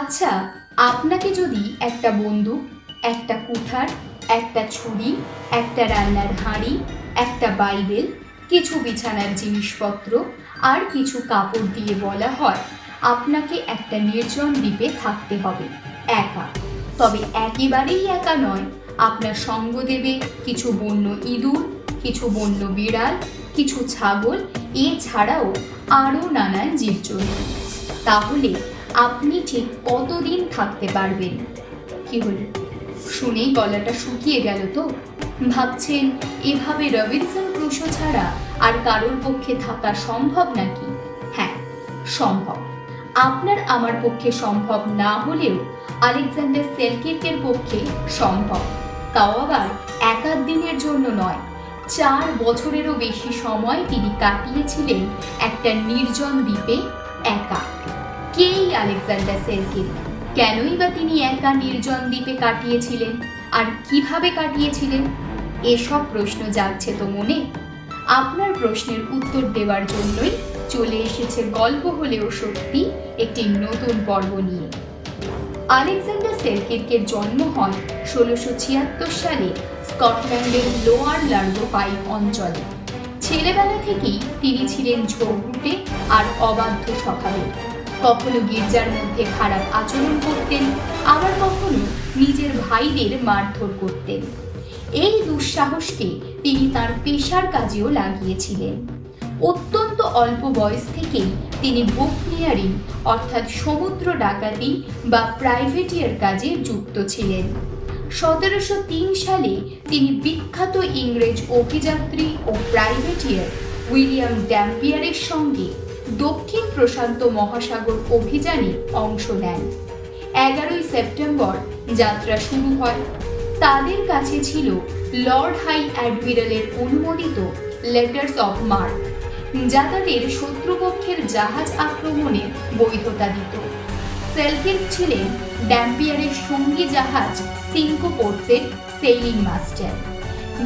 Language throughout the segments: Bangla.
আচ্ছা আপনাকে যদি একটা বন্দুক, একটা কুঠার, একটা ছুরি, একটা রান্নার হাঁড়ি, একটা বাইবেল, কিছু বিছানার জিনিসপত্র আর কিছু কাপড় দিয়ে বলা হয়, আপনাকে একটা নির্জন দ্বীপে থাকতে হবে, একা। তবে একেবারেই একা নয়, আপনার সঙ্গ দেবে কিছু বন্য ইঁদুর, কিছু বন্য বিড়াল, কিছু ছাগল, এছাড়াও আরও নানান জীবজন্তু। তাহলে আপনি ঠিক কতদিন থাকতে পারবেন? কি হলো? শুনেই গলাটা শুকিয়ে গেল তো। ভাবছেন, এভাবে রবিনসন ক্রুশো ছাড়া আর কারোর পক্ষে থাকা সম্ভব নাকি? হ্যাঁ সম্ভব। আপনার আমার পক্ষে সম্ভব না হলেও আলেকজান্ডার সেলকির্কের পক্ষে সম্ভব। তাও আবার এক আধ দিনের জন্য নয়, চার বছরেরও বেশি সময় তিনি কাটিয়েছিলেন একটা নির্জন দ্বীপে একা। কেই আলেকজান্ডার সেলকির কেনই বা তিনি একা নির্জন দ্বীপে কাটিয়েছিলেন? আর কীভাবে কাটিয়েছিলেন? এসব প্রশ্ন জাগছে তো মনে। আপনার প্রশ্নের উত্তর দেওয়ার জন্যই চলে এসেছে গল্প হলেও সত্যি একটি নতুন পর্ব নিয়ে। আলেকজান্ডার সেলকির্কের জন্ম হয় ষোলোশো ছিয়াত্তর সালে স্কটল্যান্ডের লোয়ার লার্গোফাই অঞ্চলে। ছেলেবেলা থেকেই তিনি ছিলেন ঝোঁকরুটে আর অবাধ্য স্বভাবের। কখনো গির্জার মধ্যে খারাপ আচরণ করতেন, আবার কখনো নিজের ভাইদের মারধর করতেন। এই দুঃসাহসকে তিনি তার পেশার কাজেও লাগিয়েছিলেন। অত্যন্ত অল্প বয়স থেকেই তিনি বুকনিয়ারিং অর্থাৎ সমুদ্র ডাকাতি বা প্রাইভেটিয়ার কাজে যুক্ত ছিলেন। সতেরোশো তিন সালে তিনি বিখ্যাত ইংরেজ অভিযাত্রী ও প্রাইভেটিয়ার উইলিয়াম ড্যাম্পিয়ারের সঙ্গে দক্ষিণ প্রশান্ত মহাসাগর অভিযানে অংশ নেন। এগারোই সেপ্টেম্বর যাত্রা শুরু হয়। তাদের কাছে ছিল লর্ড হাই অ্যাডমিরালের অনুমোদিত লেটার্স অফ মার্ক, যা তাদের শত্রুপক্ষের জাহাজ আক্রমণের বৈধতা দিত। সেলকির্ক ছিলেন ড্যাম্পিয়ারের সঙ্গী জাহাজ সিঙ্কো পোর্টসের সেইলিং মাস্টার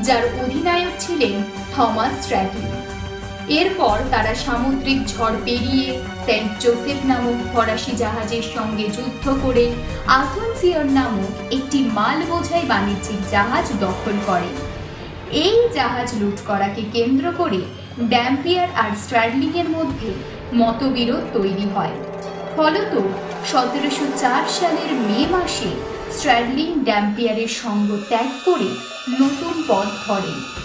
যার অধিনায়ক ছিলেন থমাস স্ট্র্যাটলি এরপর তারা সামুদ্রিক ঝড় পেরিয়ে সেন্ট জোসেফ নামক ফরাসি জাহাজের সঙ্গে যুদ্ধ করে আসনসিয়র নামক একটি মাল বোঝাই বাণিজ্যিক জাহাজ দখল করে। এই জাহাজ লুট করাকে কেন্দ্র করে ড্যাম্পিয়ার আর স্ট্র্যাডলিংয়ের মধ্যে মতবিরোধ তৈরি হয়। ফলত সতেরোশো চার সালের মে মাসে স্ট্র্যাডলিং ড্যাম্পিয়ারের সঙ্গ ত্যাগ করে নতুন পথ ধরেন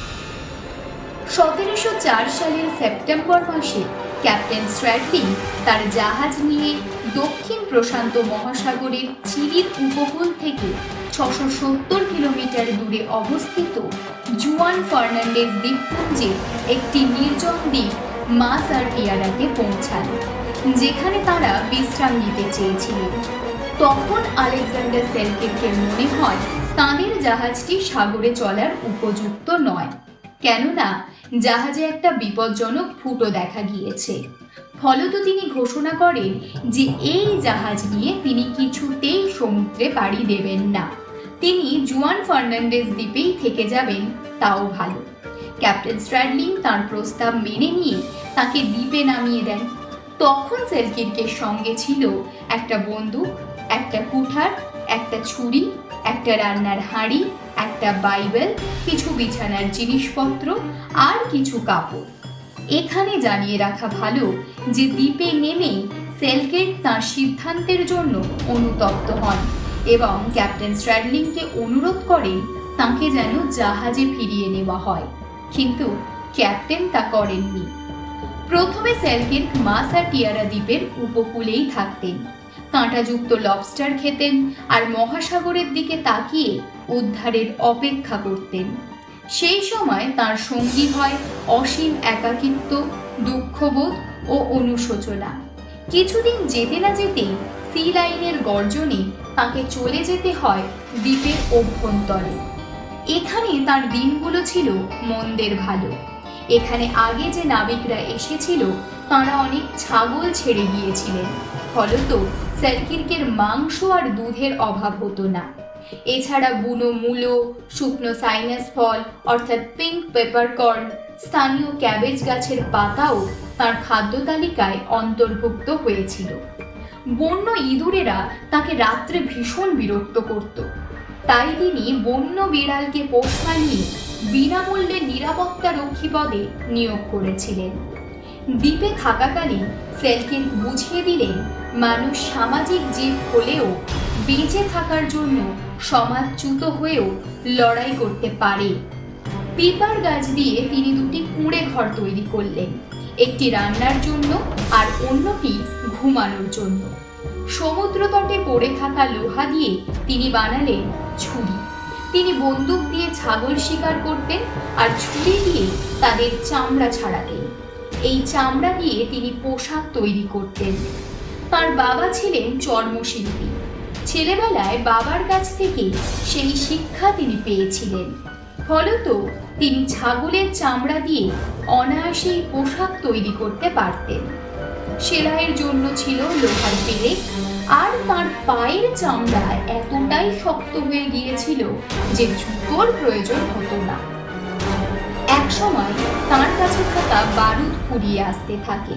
সতেরোশো চার সালের সেপ্টেম্বর মাসে ক্যাপ্টেন স্ট্র্যাডলিং তার জাহাজ নিয়ে দক্ষিণ প্রশান্ত মহাসাগরের চিলির উপকূল থেকে ছশো সত্তর কিলোমিটার দূরে অবস্থিত জুয়ান ফার্নান্ডেজ দ্বীপপুঞ্জে একটি নির্জন দ্বীপ মাস আর টিয়ারাতে পৌঁছান, যেখানে তারা বিশ্রাম নিতে চেয়েছিলেন। তখন আলেকজান্ডার সেলকির্কের মনে হয় তাঁদের জাহাজটি সাগরে চলার উপযুক্ত নয়। কেননা জাহাজে একটা বিপজ্জনক ফুটো দেখা গিয়েছে। ফলত তিনি ঘোষণা করেন যে এই জাহাজ নিয়ে তিনি কিছুতেই সমুদ্রে পাড়ি দেবেন না। তিনি জুয়ান ফার্নান্ডেজ দ্বীপেই থেকে যাবেন, তাও ভালো। ক্যাপ্টেন স্ট্র্যাডলিং তার প্রস্তাব মেনে নিয়ে তাকে দ্বীপে নামিয়ে দেন। তখন সেলকির্কের সঙ্গে ছিল একটা বন্দুক, একটা কুঠার, একটা ছুরি, একটা রান্নার হাঁড়ি একটা বাইবেল, কিছু বিছানার জিনিসপত্র আর কিছু কাপড়। এখানে জানিয়ে রাখা ভালো যে দ্বীপে নেমেই সেলকেট তার সিদ্ধান্তের জন্য অনুতপ্ত হন এবং ক্যাপ্টেন স্ট্র্যাডলিংকে অনুরোধ করেন তাকে যেন জাহাজে ফিরিয়ে নেওয়া হয়। কিন্তু ক্যাপ্টেন তা করেননি। প্রথমে সেলকির্ক মাসা টিয়ারা দ্বীপের উপকূলেই থাকতেন। কাঁটাযুক্ত লবস্টার খেতেন আর মহাসাগরের দিকে তাকিয়ে উদ্ধারের অপেক্ষা করতেন। সেই সময় তার সঙ্গী হয় অসীম একাকিত্ব, দুঃখবোধ ও অনুশোচনা। কিছুদিন যেতে না যেতেই সি লাইনের গর্জনে তাকে চলে যেতে হয় দ্বীপের অভ্যন্তরে। এখানে তার দিনগুলো ছিল মন্দের ভালো। এখানে আগে যে নাবিকরা এসেছিল, তারা অনেক ছাগল ছেড়ে গিয়েছিলেন। ফলত স্যালকির্কের মাংস আর দুধের অভাব হতো না। এছাড়া বুনো মূলো, শুকনো সাইনাস ফল, অর্থাৎ পিঙ্ক পেপারকর্ন স্থানীয় ক্যাবেজ গাছের পাতাও তার খাদ্য তালিকায় অন্তর্ভুক্ত হয়েছিল। বন্য ইঁদুরেরা তাকে রাত্রে ভীষণ বিরক্ত করত। তাই তিনি বন্য বিড়ালকে পোষ মানিয়ে বিনামূল্যে নিরাপত্তা রক্ষী পদে নিয়োগ করেছিলেন। দ্বীপে থাকাকালীন সেলকিন বুঝিয়ে দিলেন, মানুষ সামাজিক জীব হলেও বেঁচে থাকার জন্য সমাজচ্যুত হয়েও লড়াই করতে পারে। পিপার গাছ দিয়ে তিনি দুটি কুঁড়ে ঘর তৈরি করলেন, একটি রান্নার জন্য আর অন্যটি ঘুমানোর জন্য। সমুদ্র তটে পড়ে থাকা লোহা দিয়ে তিনি বানালেন ছুরি। তিনি বন্দুক দিয়ে ছাগল শিকার করতেন আর ছুরি দিয়ে তাদের চামড়া ছাড়াতেন। এই চামড়া দিয়ে তিনি পোশাক তৈরি করতেন। তার বাবা ছিলেন চর্মশিল্পী। ছেলেবেলায় বাবার কাছ থেকে সেই শিক্ষা তিনি পেয়েছিলেন। ফলত তিনি ছাগলের চামড়া দিয়ে অনায়াসেই পোশাক তৈরি করতে পারতেন। সেলাইয়ের জন্য ছিল লোহার পেরেক আর তার পায়ের চামড়া এতটাই শক্ত হয়ে গিয়েছিল যে জুতোর প্রয়োজন হতো না। একসময় তার কাছে থাকা বারুদ ফুরিয়ে আসতে থাকে।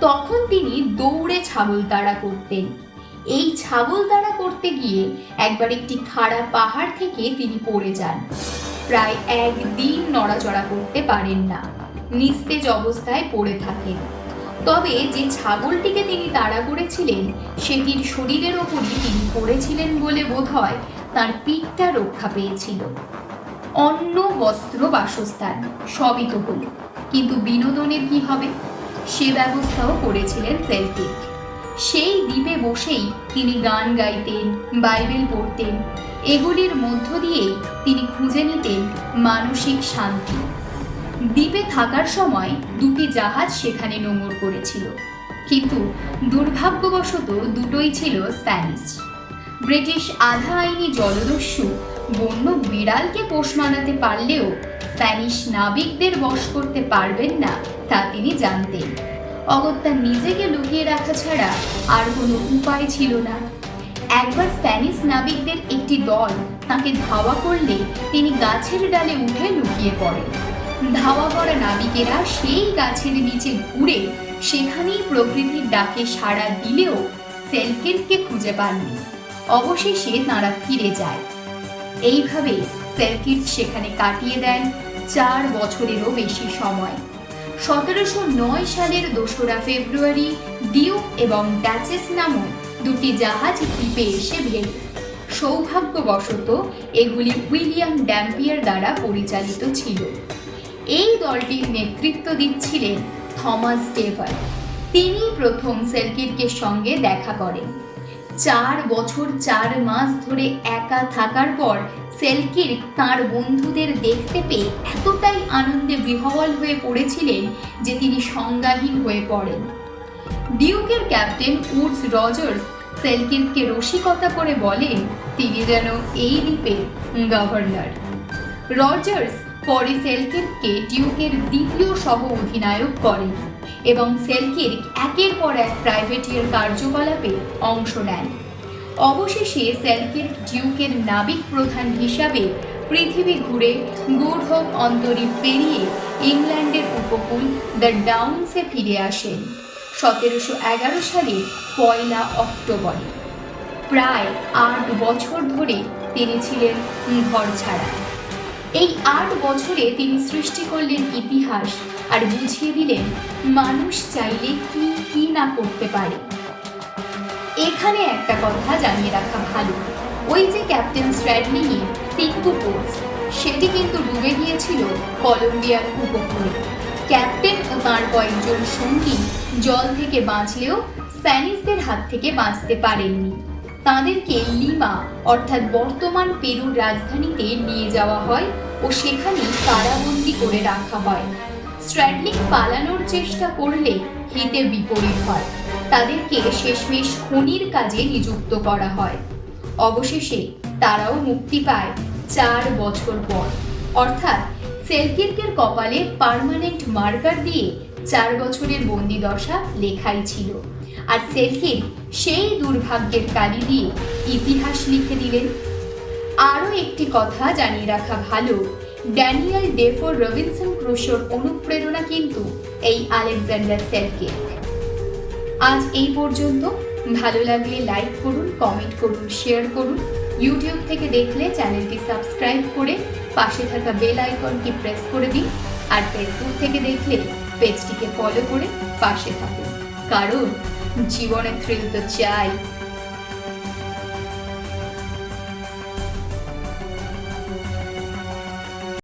তখন তিনি দৌড়ে ছাগল তাড়া করতেন। এই ছাগল তাড়া করতে গিয়ে একবার একটি খাড়া পাহাড় থেকে তিনি পড়ে যান। প্রায় একদিন নড়াচড়া করতে পারেন না। নিস্তেজ অবস্থায় পড়ে থাকেন। তবে যে ছাগলটিকে তিনি তাড়া করেছিলেন, সেটির শরীরের ওপরই তিনি পড়েছিলেন বলে বোধ হয় তার পিঠটা রক্ষা পেয়েছিল। অন্ন বস্ত্র বাসস্থান, সবই তো হল। কিন্তু বিনোদনের কি হবে? সে ব্যবস্থাও করেছিলেন সেলটিক। সেই দ্বীপে বসেই তিনি গান গাইতেন, বাইবেল পড়তেন। এগুলির মধ্য দিয়েই তিনি খুঁজে নিতেন মানসিক শান্তি। দ্বীপে থাকার সময় দুটি জাহাজ সেখানে নোঙর করেছিল। কিন্তু দুর্ভাগ্যবশত দুটোই ছিল স্প্যানিশ। ব্রিটিশ আধা আইনি জলদস্যু বন্য বিড়ালকে পোষ মানাতে পারলেও স্প্যানিশ নাবিকদের বশ করতে পারবেন না, তা তিনি জানতেন। অগত্যা নিজেকে লুকিয়ে রাখা ছাড়া আর কোনো উপায় ছিল না। একবার স্প্যানিশ নাবিকদের একটি দল তাকে ধাওয়া করলে তিনি গাছের ডালে উঠে লুকিয়ে পড়েন। ধাওয়া করা নাবিকেরা সেই গাছের নিচে ঘুরে সেখানেই প্রকৃতির ডাকে সাড়া দিলেও সেলকিনকে খুঁজে পাননি। অবশেষে তাঁরা ফিরে যায়। এইভাবে সেলকিট সেখানে কাটিয়ে দেন চার বছরেরও বেশি সময়। সতেরোশো নয় সালের দোসরা ফেব্রুয়ারি ডিউক এবং ড্যাচেস নামক দুটি জাহাজ দ্বীপে এসে ভেড়ে সৌভাগ্যবশত এগুলি উইলিয়াম ড্যাম্পিয়ার দ্বারা পরিচালিত ছিল। এই দলটির নেতৃত্ব দিচ্ছিলেন থমাস ডেভার তিনি প্রথম সেলকিরকের সঙ্গে দেখা করেন। চার বছর চার মাস ধরে একা থাকার পর সেলকির তার বন্ধুদের দেখতে পেয়ে এতটাই আনন্দে বিহবল হয়ে পড়েছিলেন যে তিনি সংজ্ঞাহীন হয়ে পড়েন। ডিউকের ক্যাপ্টেন উডস রজার্স সেলকিরকে রসিকতা করে বলেন, তিনি যেন এই দ্বীপের গভর্নর। রজার্স পরে সেলকিরকে ডিউকের দ্বিতীয় সহ অধিনায়ক করেন। এবং সেলকির একের পর এক প্রাইভেটিয়ার কার্যকলাপে অংশ নেন। অবশেষে সেলকির ডিউকের নাবিক প্রধান হিসাবে পৃথিবী ঘুরে গূঢ় অন্তরীপ পেরিয়ে ইংল্যান্ডের উপকূল দ্য ডাউনসে ফিরে আসেন। সতেরোশো এগারো সালের পয়লা অক্টোবরে। প্রায় আট বছর ধরে তিনি ছিলেন ঘর ছাড়া এই আট বছরে তিনি সৃষ্টি করলেন ইতিহাস আর বুঝিয়ে দিলেন, মানুষ চাইলে কি কি না করতে পারে। এখানে একটা কথা জানিয়ে রাখা ভালো। ওই যে ক্যাপ্টেন স্ট্র্যাডলিংয়ের সিন্ধু পোস্ট সেটি কিন্তু ডুবে গিয়েছিল কলম্বিয়ার উপকূলে। ক্যাপ্টেন ও তাঁর কয়েকজন সঙ্গী জল থেকে বাঁচলেও স্প্যানিশদের হাত থেকে বাঁচতে পারেননি। তাদেরকে লিমা, অর্থাৎ বর্তমান পেরুর রাজধানীতে নিয়ে যাওয়া হয় ও সেখানে কারাবন্দি করে রাখা হয়। স্ট্র্যাডলিং পালানোর চেষ্টা করলে হিতে বিপরীত হয়। তাদেরকে শেষমেশ খনির কাজে নিযুক্ত করা হয়। অবশেষে তারাও মুক্তি পায় চার বছর পর। অর্থাৎ সেলকির্কের কপালে পার্মানেন্ট মার্কার দিয়ে চার বছরের বন্দি দশা লেখাই ছিল। আর সেলকির সেই দুর্ভাগ্যের কালি দিয়ে ইতিহাস লিখে দিলেন। আরও একটি কথা জানিয়ে রাখা ভালো ড্যানিয়েল ডেফোর রবিনসন ক্রুশোর অনুপ্রেরণা কিন্তু এই আলেকজান্ডার সেলকির্ক আজ এই পর্যন্ত। ভালো লাগলে লাইক করুন, কমেন্ট করুন, শেয়ার করুন। ইউটিউব থেকে দেখলে চ্যানেলটি সাবস্ক্রাইব করে পাশে থাকা বেল আইকনটি প্রেস করে দিন। আর ফেসবুক থেকে দেখলে পেজটিকে ফলো করে পাশে থাকুন। কারণ জীবনের থ্রিল তো চাই।